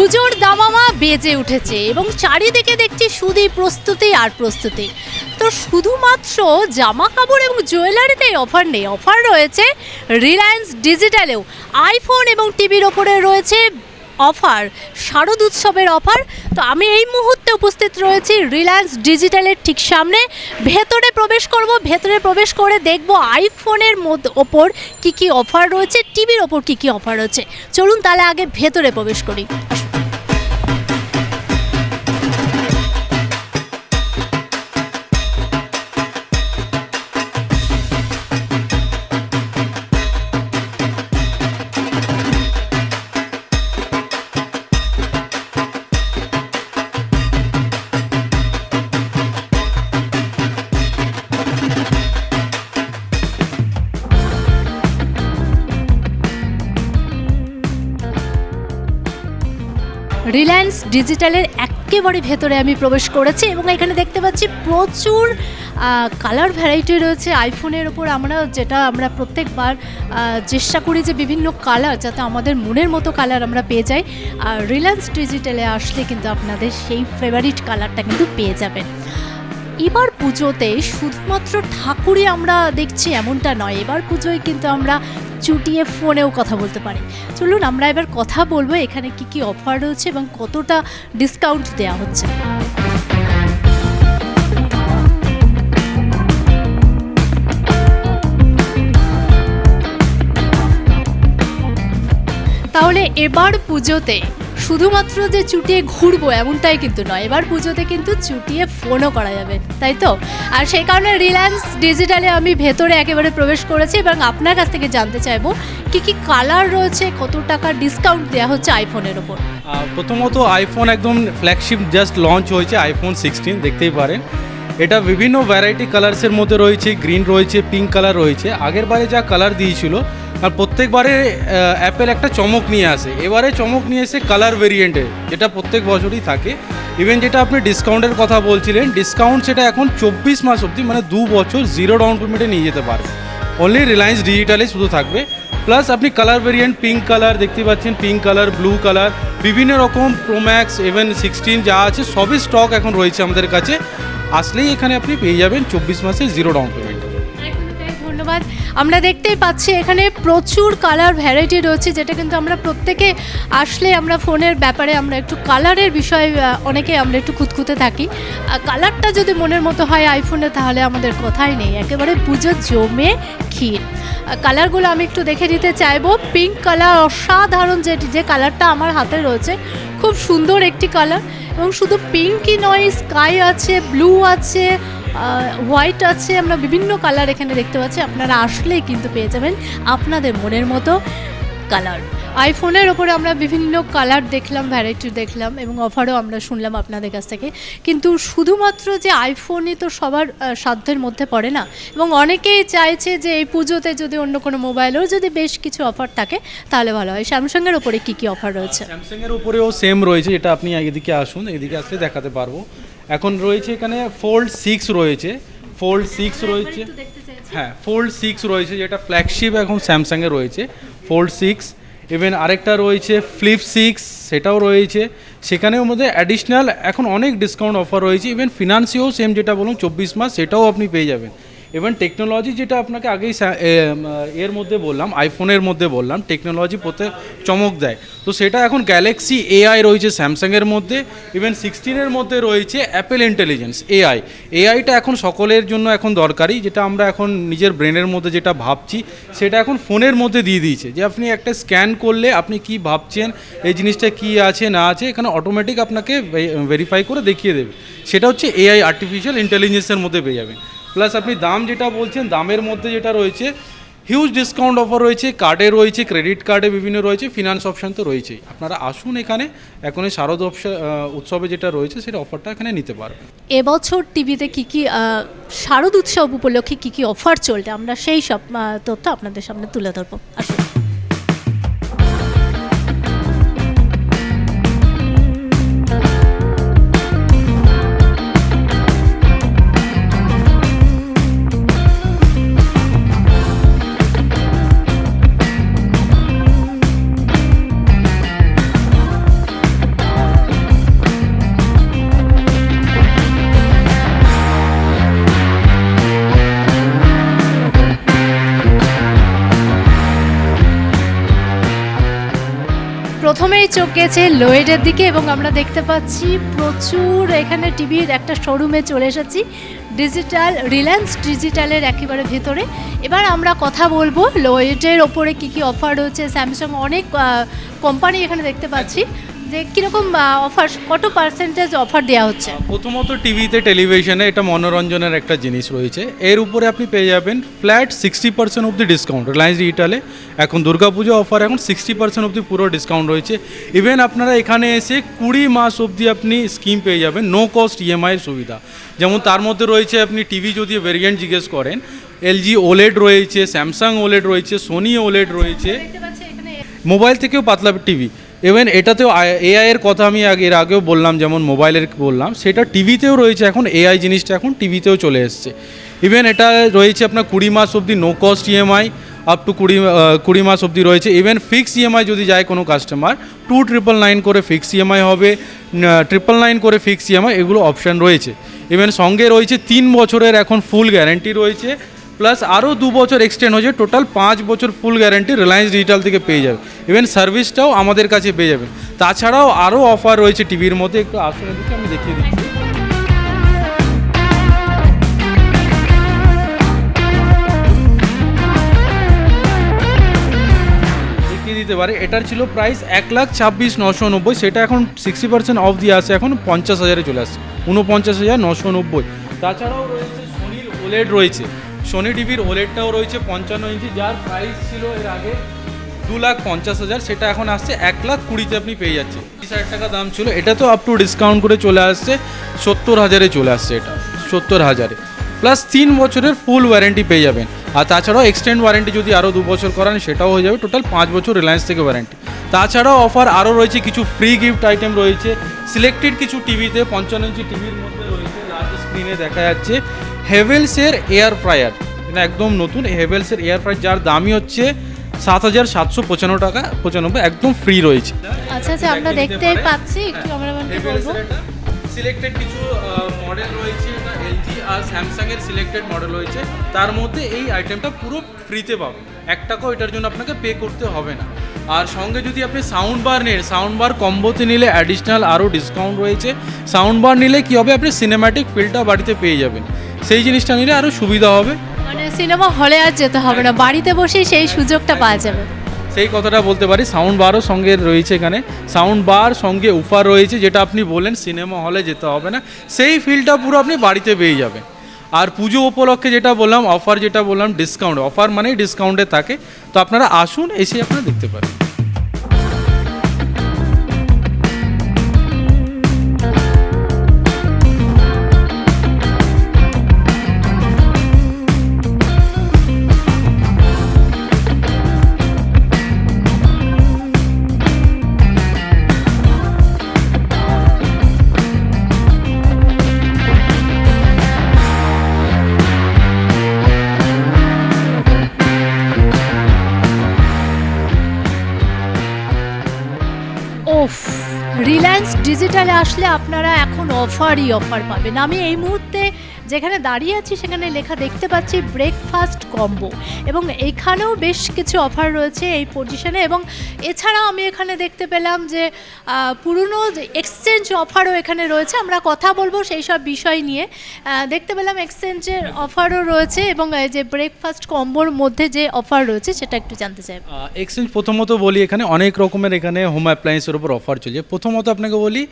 পুজোর দামামা বেজে উঠেছে এবং চারিদিকে দেখছি শুধু প্রস্তুতি আর প্রস্তুতি। তো শুধুমাত্র জামা কাপড় এবং জুয়েলারিতেই অফার নেই। অফার রয়েছে রিলায়েন্স ডিজিটালেও। আইফোন এবং টিভির ওপরে রয়েছে অফার, শারদ উৎসবের অফার। তো আমি এই মুহূর্তে উপস্থিত রয়েছি রিলায়েন্স ডিজিটালের ঠিক সামনে। ভেতরে প্রবেশ করব, ভেতরে প্রবেশ করে দেখব আইফোনের ওপর কি কি অফার রয়েছে, টিভির ওপর কি কি অফার রয়েছে। চলুন তাহলে আগে ভেতরে প্রবেশ করি। ডিজিটালের একেবারে ভেতরে আমি প্রবেশ করেছি এবং এখানে দেখতে পাচ্ছি প্রচুর কালার ভ্যারাইটি রয়েছে। আইফোনের ওপর আমরা যেটা আমরা প্রত্যেকবার চেষ্টা করি যে বিভিন্ন কালার যাতে আমাদের মনের মতো কালার আমরা পেয়ে যাই। আর রিলায়েন্স ডিজিটালে আসলে কিন্তু আপনাদের সেই ফেভারিট কালারটা কিন্তু পেয়ে যাবেন। এবার পুজোতে শুধুমাত্র ঠাকুরই আমরা দেখছি এমনটা নয়। এবার পুজোয় কিন্তু আমরা চুটিয়ে ফোনেও কথা বলতে পারে। চলুন আমরা এবার কথা বলব এখানে কি কি অফার রয়েছে এবং কতটা ডিসকাউন্ট দেওয়া হচ্ছে। তাহলে এবার পুজোতে শুধুমাত্র যে চুটিয়ে ঘুরবো এমনটাই কিন্তু নয়। এবার পুজোতে কিন্তু চুটিয়ে ফোনও করা যাবে, তাই তো? আর সেই কারণে রিলায়েন্স ডিজিটালে আমি ভেতরে একেবারে প্রবেশ করেছি এবং আপনার কাছ থেকে জানতে চাইব, কি কি কালার রয়েছে, কত টাকা ডিসকাউন্ট দেওয়া হচ্ছে আইফোনের ওপর? প্রথমত আইফোন একদম ফ্ল্যাগশিপ জাস্ট লঞ্চ হয়েছে আইফোন সিক্সটিন দেখতেই পারেন। এটা বিভিন্ন ভ্যারাইটি কালার্সের মধ্যে রয়েছে গ্রিন রয়েছে পিঙ্ক কালার রয়েছে। আগের বারে যা কালার দিয়েছিল আর প্রত্যেকবারে অ্যাপেল একটা চমক নিয়ে আসে। এবারে চমক নিয়ে এসে কালার ভেরিয়েন্টে যেটা প্রত্যেক বছরই থাকে। ইভেন যেটা আপনি ডিসকাউন্টের কথা বলছিলেন ডিসকাউন্ট সেটা এখন চব্বিশ মাস অবধি মানে দু বছর জিরো ডাউন পেমেন্টে নিয়ে যেতে পারবে অনলি রিলায়েন্স ডিজিটালে শুধু থাকবে। প্লাস আপনি কালার ভেরিয়েন্ট পিঙ্ক কালার দেখতে পাচ্ছেন পিঙ্ক কালার ব্লু কালার বিভিন্ন রকম প্রোম্যাক্স ইভেন সিক্সটিন যা আছে, সবই স্টক এখন রয়েছে আমাদের কাছে। আসলেই এখানে আপনি পেয়ে যাবেন চব্বিশ মাসে জিরো ডাউন পেমেন্ট আমরা দেখতেই পাচ্ছি এখানে প্রচুর কালার ভ্যারাইটি রয়েছে, যেটা কিন্তু আমরা প্রত্যেকে আসলে আমরা ফোনের ব্যাপারে আমরা একটু কালারের বিষয়ে অনেকে আমরা একটু খুঁতখুঁতে থাকি। কালারটা যদি মনের মতো হয় আইফোনে তাহলে আমাদের কথাই নেই। একেবারে পুজো জমে ক্ষীর। কালারগুলো আমি একটু দেখে নিতে চাইব। পিঙ্ক কালার অসাধারণ যেটি যে কালারটা আমার হাতে রয়েছে। খুব সুন্দর একটি কালার এবং শুধু পিঙ্কই নয় স্কাই আছে ব্লু আছে হোয়াইট আছে। আমরা বিভিন্ন কালার এখানে দেখতে পাচ্ছি। আপনারা আসলেই কিন্তু পেয়ে যাবেন আপনাদের মনের মতো কালার আইফোনের ওপরে আমরা বিভিন্ন কালার দেখলাম ভ্যারাইটি দেখলাম এবং অফারও আমরা শুনলাম আপনাদের কাছ থেকে। কিন্তু শুধুমাত্র যে আইফোনই তো সবার সাধ্যের মধ্যে পড়ে না। এবং অনেকেই চাইছে যে এই পুজোতে যদি অন্য কোনো মোবাইলেও যদি বেশ কিছু অফার থাকে তাহলে ভালো হয়। স্যামসাংয়ের ওপরে কী কী অফার রয়েছে? স্যামসাংয়ের উপরেও সেম রয়েছে। এটা আপনি এদিকে আসুন এদিকে আসলে দেখাতে পারব। এখন রয়েছে এখানে ফোল্ড সিক্স রয়েছে। ফোল্ড সিক্স রয়েছে। হ্যাঁ ফোল্ড সিক্স রয়েছে যেটা ফ্ল্যাগশিপ এখন স্যামসাংয়ে রয়েছে। ফোল্ড সিক্স ইভেন আরেকটা রয়েছে ফ্লিপ সিক্স সেটাও রয়েছে। সেখানেও মধ্যে অ্যাডিশনাল এখন অনেক ডিসকাউন্ট অফার রয়েছে। ইভেন ফিনান্সিও সেম যেটা বলুন চব্বিশ মাস সেটাও আপনি পেয়ে যাবেন। ইভেন টেকনোলজি যেটা আপনাকে আগেই এর মধ্যে বললাম আইফোনের মধ্যে বললাম টেকনোলজি পোতে চমক দেয়। তো সেটা এখন গ্যালাক্সি এআই রয়েছে স্যামসাংয়ের মধ্যে ইভেন সিক্সটিনের মধ্যে রয়েছে অ্যাপেল ইন্টেলিজেন্স এআই এআইটা এখন সকলের জন্য এখন দরকারি, যেটা আমরা এখন নিজের ব্রেনের মধ্যে যেটা ভাবছি, সেটা এখন ফোনের মধ্যে দিয়ে দিয়েছে। যে আপনি একটা স্ক্যান করলে আপনি কি ভাবছেন, এই জিনিসটা কি আছে, না আছে, এখানে অটোমেটিক আপনাকে ভেরিফাই করে দেখিয়ে দেবে। সেটা হচ্ছে এআই আর্টিফিশিয়াল ইন্টেলিজেন্সের মধ্যে পেয়ে যাবেন। প্লাস আপনি দাম যেটা বলছেন, দামের মধ্যে যেটা রয়েছে হিউজ ডিসকাউন্ট অফার রয়েছে কার্ডে রয়েছে ক্রেডিট কার্ডে বিভিন্ন রয়েছে ফিনান্স অপশান তো রয়েছেই। আপনারা আসুন এখানে এখন এই শারদ উৎসবে যেটা রয়েছে সেটা অফারটা এখানে নিতে পারবেন। এবছর টিভিতে কি কি শারদ উৎসব উপলক্ষে কি কি অফার চলছে, আমরা সেই সব তথ্য আপনাদের সামনে তুলে ধরবো। আসুন। চোখ গেছে লোয়েডের দিকে এবং আমরা দেখতে পাচ্ছি প্রচুর এখানে টিভির একটা শোরুমে চলে এসেছি। ডিজিটাল রিলায়েন্স ডিজিটালের একেবারে ভেতরে। এবার আমরা কথা বলব লোয়েডের ওপরে কি কি অফার রয়েছে। স্যামসাং অনেক কোম্পানি এখানে দেখতে পাচ্ছি। যে কীরকম অফার কত পার্সেন্টেজ অফার দেওয়া হচ্ছে? প্রথমত টিভিতে টেলিভিশনে এটা মনোরঞ্জনের একটা জিনিস রয়েছে। এর উপরে আপনি পেয়ে যাবেন ফ্ল্যাট সিক্সটি পার্সেন্ট অবধি ডিসকাউন্ট রিলায়েন্স ডিজিটালে এখন দুর্গাপুজো অফার এখন সিক্সটি পার্সেন্ট অবধি পুরো ডিসকাউন্ট রয়েছে। ইভেন আপনারা এখানে এসে কুড়ি মাস অবধি আপনি স্কিম পেয়ে যাবেন নো কস্ট ইএমআইয়ের সুবিধা। যেমন তার মধ্যে রয়েছে আপনি টিভি যদি ভেরিয়েন্ট জিজ্ঞেস করেন এলজি ওলেড রয়েছে স্যামসাং ওলেড রয়েছে সোনি ওলেড রয়েছে। মোবাইল থেকেও পাতলা টিভি। ইভেন এটাতেও এআই এর কথা আমি আগে এর আগেও বললাম, যেমন মোবাইলের বললাম, সেটা টিভিতেও রয়েছে এখন এআই জিনিসটা এখন টিভিতেও চলে এসছে। ইভেন এটা রয়েছে আপনার কুড়ি মাস অবধি no cost EMI up to কুড়ি কুড়ি মাস অবধি রয়েছে। ইভেন ফিক্স ইএমআই যদি যায় কোনো কাস্টমার টু ট্রিপল নাইন করে ফিক্স ইএমআই হবে ট্রিপল নাইন করে ফিক্স ইএমআই এগুলো অপশান রয়েছে। ইভেন সঙ্গে রয়েছে তিন বছরের এখন ফুল গ্যারেন্টি রয়েছে। প্লাস আরও দু বছর এক্সটেন্ড হয়েছে, টোটাল পাঁচ বছর ফুল গ্যারেন্টি রিলায়েন্স ডিজিটাল থেকে পেয়ে যাবে। ইভেন সার্ভিসটাও আমাদের কাছে পেয়ে যাবে। তাছাড়াও আরও অফার রয়েছে টিভির মধ্যে, একটু আসুন এদিকে আমি দেখিয়ে দিচ্ছি। দিতে পারে, এটার ছিল প্রাইস এক লাখ ছাব্বিশ নশো নব্বই, সেটা এখন সিক্সটি পার্সেন্ট অফ দিয়ে আসে, এখন পঞ্চাশ হাজারে চলে আসছে উনপঞ্চাশ হাজার নশো নব্বই। তাছাড়াও রয়েছে সোনির ওলেড রয়েছে। সোনি টিভির ওলেডটাও রয়েছে পঞ্চান্ন ইঞ্চি, যার প্রাইস ছিল এর আগে দু লাখ পঞ্চাশ হাজার, সেটা এখন আসছে এক লাখ কুড়িতে আপনি পেয়ে যাচ্ছে তিরিশ হাজার টাকা দাম ছিল এটা তো আপ টু ডিসকাউন্ট করে চলে আসছে, সত্তর হাজারে চলে আসছে এটা, সত্তর হাজারে। প্লাস তিন বছরের ফুল ওয়ারেন্টি পেয়ে যাবেন। আর তাছাড়াও এক্সটেন্ড ওয়ারেন্টি যদি আরও দু বছর করান, সেটাও হয়ে যাবে টোটাল পাঁচ বছর রিলায়েন্স থেকে ওয়ারেন্টি তাছাড়াও অফার আরও রয়েছে, কিছু ফ্রি গিফট আইটেম রয়েছে। সিলেক্টেড কিছু টিভিতে পঞ্চান্ন ইঞ্চি টিভির মধ্যে রয়েছে লার্জ স্ক্রিনে দেখা যাচ্ছে। হেভেলসের এয়ার ফ্রায়ার এটা একদম নতুন হেভেলসের এয়ার ফ্রায়ার যার দামই হচ্ছে সাত হাজার সাতশো পঁচানব্বই টাকা পঁচানব্বই একদম ফ্রি রয়েছে। আচ্ছা আচ্ছা আমরা দেখতেই পাচ্ছি একটু আমরা বলব। সিলেক্টেড কিছু মডেল রয়েছে এটা এলজি আর স্যামসাং এর সিলেক্টেড মডেল রয়েছে। তার মধ্যে এই আইটেমটা পুরো ফ্রিতে পাবেন। এক টাকাও এটার জন্য আপনাকে পে করতে হবে না। আর সঙ্গে যদি আপনি সাউন্ড বার নেন সাউন্ড বার কম্বোতে নিলে অ্যাডিশনাল আরও ডিসকাউন্ট রয়েছে। সাউন্ড বার নিলে কী হবে? আপনি সিনেম্যাটিক ফিলটা বাড়িতে পেয়ে যাবেন। সেই জিনিসটা নিলে আরও সুবিধা হবে। মানে সিনেমা হলে আর যেতে হবে না বাড়িতে বসেই সেই সুযোগটা পাওয়া যাবে। সেই কথাটা বলতে পারি সাউন্ড বারও সঙ্গে রয়েছে এখানে। সাউন্ড বার সঙ্গে উফার রয়েছে যেটা আপনি বলেন সিনেমা হলে যেতে হবে না। সেই ফিলটা পুরো আপনি বাড়িতে পেয়ে যাবেন। আর পুজো উপলক্ষে যেটা বললাম অফার যেটা বললাম ডিসকাউন্ট অফার মানেই ডিসকাউন্টে থাকে। তো আপনারা আসুন এসে আপনারা দেখতে পারেন। ডিজিটালে আসলে আপনারা এখন অফারই অফার পাবেন। আমি এই মুহূর্তে যেখানে দাঁড়িয়ে আছি সেখানে লেখা দেখতে পাচ্ছি ব্রেকফাস্ট কম্বো এবং এখানেও বেশ কিছু অফার রয়েছে এই পজিশনে এবং এছাড়াও আমি এখানে দেখতে পেলাম যে পুরনো এক্সচেঞ্জ অফারও এখানে রয়েছে। আমরা কথা বলব সেই সব বিষয় নিয়ে। দেখতে পেলাম এক্সচেঞ্জের অফারও রয়েছে এবং যে ব্রেকফাস্ট কম্বোর মধ্যে যে অফার রয়েছে সেটা একটু জানতে চাই। এক্সচেঞ্জ প্রথমত বলি, এখানে অনেক রকমের এখানে হোম অ্যাপ্লায়েন্সের উপর অফার চলছে। প্রথমত আপনাকে বলি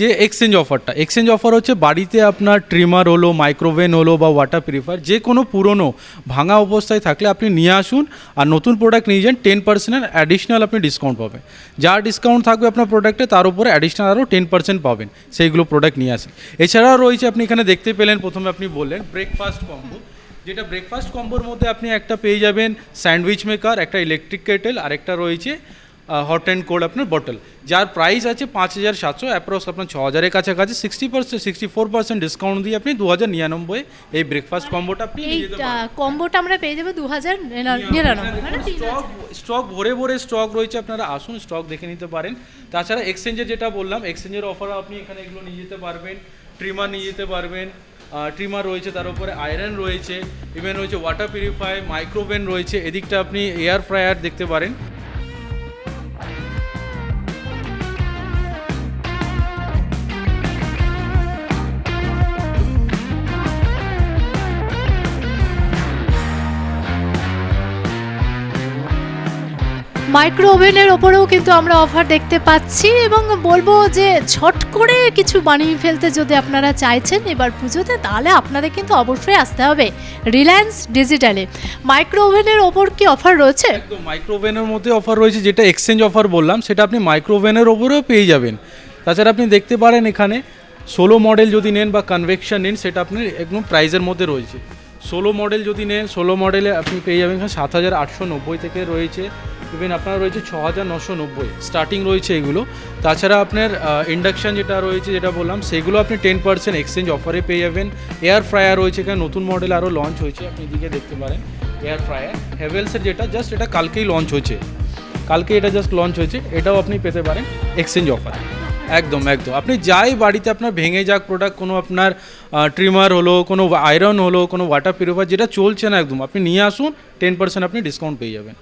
যে এক্সচেঞ্জ অফারটা এক্সচেঞ্জ অফার হচ্ছে বাড়িতে আপনার ট্রিমার হলো মাইক্রোওভেন হলো বা ওয়াটার পিউরিফায়ার যে কোনো পুরনো ভাঙা অবস্থায় থাকলে আপনি নিয়ে আসুন আর নতুন প্রোডাক্ট নিয়ে যান টেন পার্সেন্টের অ্যাডিশনাল আপনি ডিসকাউন্ট পাবেন। যা ডিসকাউন্ট থাকবে আপনার প্রোডাক্টে তার উপরে অ্যাডিশনাল আরও টেন পার্সেন্ট পাবেন, সেইগুলো প্রোডাক্ট নিয়ে আসেন। এছাড়াও রয়েছে, আপনি এখানে দেখতে পেলেন, প্রথমে আপনি বললেন ব্রেকফাস্ট কম্বো যেটা ব্রেকফাস্ট কম্বোর মধ্যে আপনি একটা পেয়ে যাবেন স্যান্ডউইচ মেকার একটা ইলেকট্রিক কেটেল আর একটা রয়েছে হট অ্যান্ড কোল্ড আপনার বটল যার প্রাইস আছে পাঁচ হাজার সাতশো অ্যাপ্রক্স আপনার ছ হাজারের কাছাকাছি sixty percent sixty four percent discount দিয়ে আপনি দু হাজার নিরানব্বই এই ব্রেকফাস্ট কম্বোটা আপনি এই কম্বোটা আমরা পেয়ে যাব দু হাজার নিরানব্বই। স্টক স্টক ভরে ভরে স্টক রয়েছে আপনারা আসুন স্টক দেখে নিতে পারেন। তাছাড়া এক্সচেঞ্জের যেটা বললাম এক্সচেঞ্জের অফার আপনি এখানে এগুলো নিয়ে যেতে পারবেন। ট্রিমার নিয়ে যেতে পারবেন। ট্রিমার রয়েছে তার উপরে আয়রন রয়েছে। ইভেন রয়েছে ওয়াটার পিউরিফাই মাইক্রোওভেন রয়েছে। এদিকটা আপনি এয়ার ফ্রায়ার দেখতে পারেন। মাইক্রো ওভেনের ওপরেও কিন্তু আমরা অফার দেখতে পাচ্ছি এবং বলব যে ঝট করে কিছু বানিয়ে ফেলতে যদি আপনারা চাইছেন এবার পুজোতে, তাহলে আপনাদের কিন্তু অবশ্যই আসতে হবে রিলায়েন্স ডিজিটালে মাইক্রো ওভেনের ওপর কি অফার রয়েছে? একদম, মাইক্রোওভেনের মধ্যে অফার রয়েছে, যেটা এক্সচেঞ্জ অফার বললাম, সেটা আপনি মাইক্রো ওভেনের ওপরেও পেয়ে যাবেন। তাছাড়া আপনি দেখতে পারেন এখানে, ষোলো মডেল যদি নেন বা কনভেকশন নেন, সেটা আপনি একদম প্রাইজের মধ্যে রয়েছে। ষোলো মডেল যদি নেন, ষোলো মডেলে আপনি পেয়ে যাবেন সাত হাজার আটশো নব্বই থেকে রয়েছে। ইভেন আপনার রয়েছে ছ হাজার নশো নব্বই। স্টার্টিং রয়েছে এগুলো। তাছাড়া আপনার ইন্ডাকশান যেটা রয়েছে, যেটা বললাম, সেগুলো আপনি টেন পার্সেন্ট এক্সচেঞ্জ অফারে পেয়ে যাবেন। এয়ার ফ্রায়ার রয়েছে এখানে, নতুন মডেল আরও লঞ্চ হয়েছে, আপনি এদিকে দেখতে পারেন। এয়ার ফ্রায়ার হ্যাভেলসের যেটা জাস্ট এটা কালকেই লঞ্চ হয়েছে। কালকে এটা জাস্ট লঞ্চ হয়েছে, এটাও আপনি পেতে পারেন এক্সচেঞ্জ অফার একদম একদম। আপনি যাই বাড়িতে আপনার ভেঙে যাক প্রোডাক্ট কোনো আপনার ট্রিমার হলো, কোনো আয়রন হলো, কোনো ওয়াটার পিউরিফায়ার যেটা চলছে না একদম, আপনি নিয়ে আসুন টেন পার্সেন্ট আপনি ডিসকাউন্ট পেয়ে যাবেন।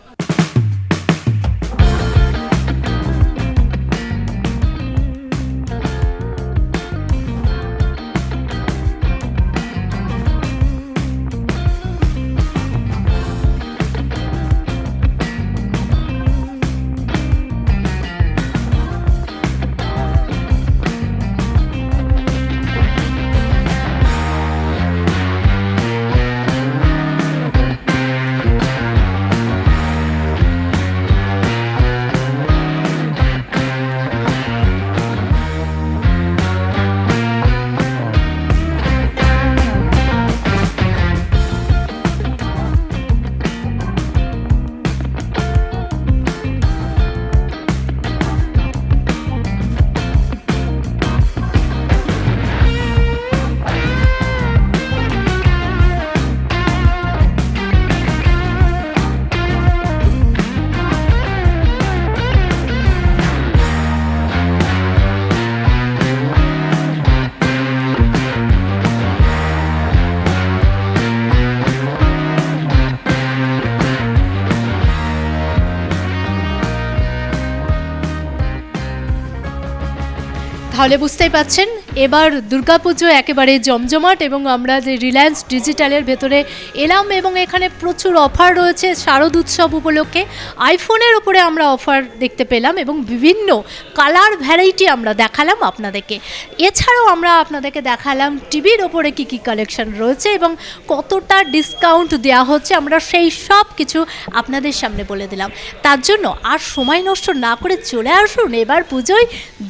তাহলে বুঝতেই পাচ্ছেন এবার দুর্গাপুজো একেবারে জমজমাট এবং আমরা যে রিলায়েন্স ডিজিটালের ভেতরে এলাম এবং এখানে প্রচুর অফার রয়েছে শারদ উৎসব উপলক্ষে। আইফোনের উপরে আমরা অফার দেখতে পেলাম এবং বিভিন্ন কালার ভ্যারাইটি আমরা দেখালাম আপনাদেরকে। এছাড়াও আমরা আপনাদেরকে দেখালাম টিভির ওপরে কী কী কালেকশন রয়েছে এবং কতটা ডিসকাউন্ট দেওয়া হচ্ছে আমরা সেই সব কিছু আপনাদের সামনে বলে দিলাম। তার জন্য আর সময় নষ্ট না করে চলে আসুন। এবার পুজোয়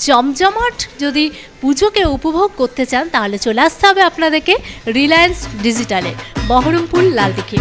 জমজমাট যদি পুজোকে উপভোগ করতে চান তাহলে চলে আসতে হবে আপনাদেরকে রিলায়েন্স ডিজিটালে বহরমপুর লালদিঘি।